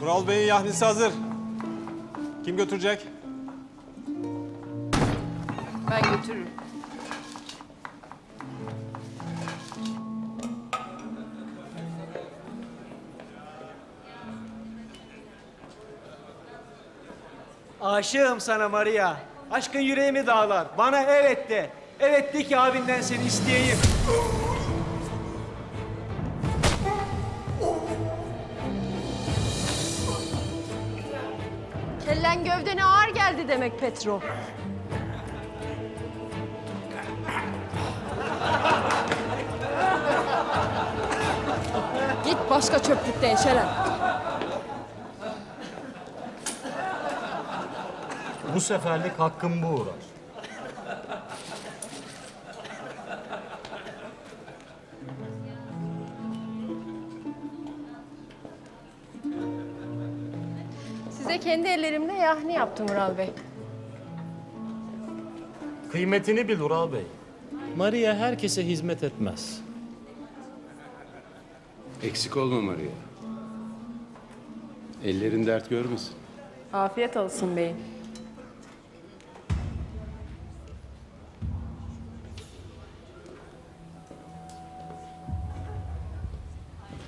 Vural Bey'in yahnisi hazır. Kim götürecek? Ben götürürüm. Aşığım sana Maria. Aşkın yüreğimi dağlar. Bana evet de. Evet de ki abinden seni isteyeyim. Kellen gövdene ağır geldi demek Petro. Git başka çöplükte eşelen. Bu seferlik hakkım bu uğrar. Size kendi ellerimle yahni yaptım Ural Bey. Kıymetini bil Ural Bey. Maria herkese hizmet etmez. Eksik olma Maria. Ellerin dert görmesin. Afiyet olsun beyim.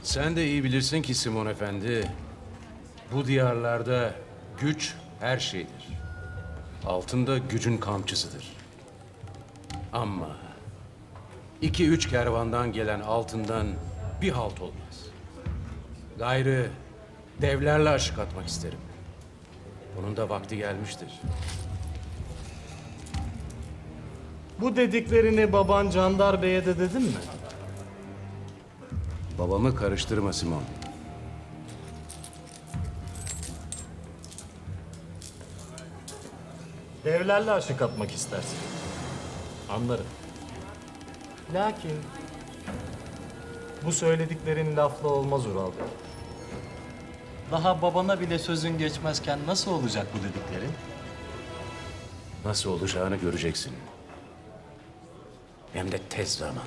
Sen de iyi bilirsin ki Simon Efendi, bu diyarlarda güç her şeydir. Altında gücün kamçısıdır. Ama iki üç kervandan gelen altından bir halt olmaz. Gayrı devlerle aşık atmak isterim. Bunun da vakti gelmiştir. Bu dediklerini baban Candar Bey'e de dedin mi? Babamı karıştırma Simon. Devlerle aşık atmak istersin. Anlarım. Lakin bu söylediklerin lafla olmaz Ural Bey. Daha babana bile sözün geçmezken nasıl olacak bu dediklerin? Nasıl olacağını göreceksin. Hem de tez zamanda.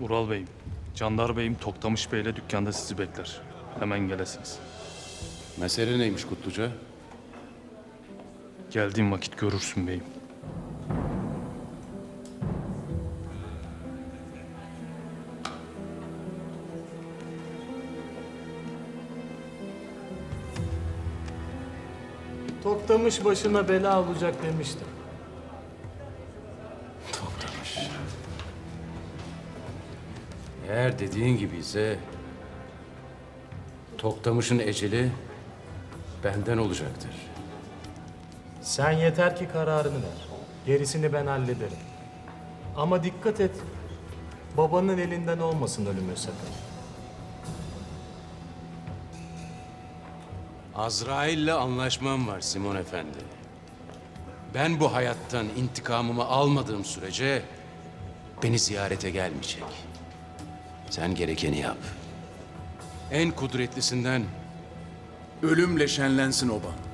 Ural Bey'im, Candar Bey'im Toktamış Bey'le dükkanda sizi bekler. Hemen gelesiniz. Mesele neymiş Kutluca? Geldiğim vakit görürsün beyim. Toktamış başına bela olacak demiştim. Toktamış. Eğer dediğin gibi ise Toktamış'ın eceli benden olacaktır. Sen yeter ki kararını ver. Gerisini ben hallederim. Ama dikkat et. Babanın elinden olmasın ölümü sakın. Azrail'le anlaşmam var Simon Efendi. Ben bu hayattan intikamımı almadığım sürece beni ziyarete gelmeyecek. Sen gerekeni yap. En kudretlisinden ölümle şenlensin oba.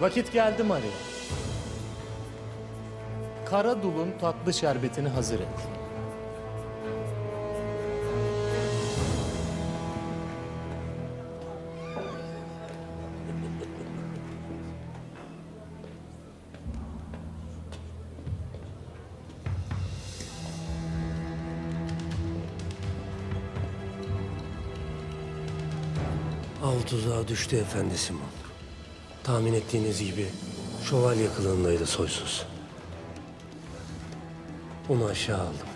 Vakit geldi Maria. Kara dulun tatlı şerbetini hazır et. Av tuzağa düştü efendi Simon. Tahmin ettiğiniz gibi şövalye kılığındaydı soysuz. Onu aşağı aldım.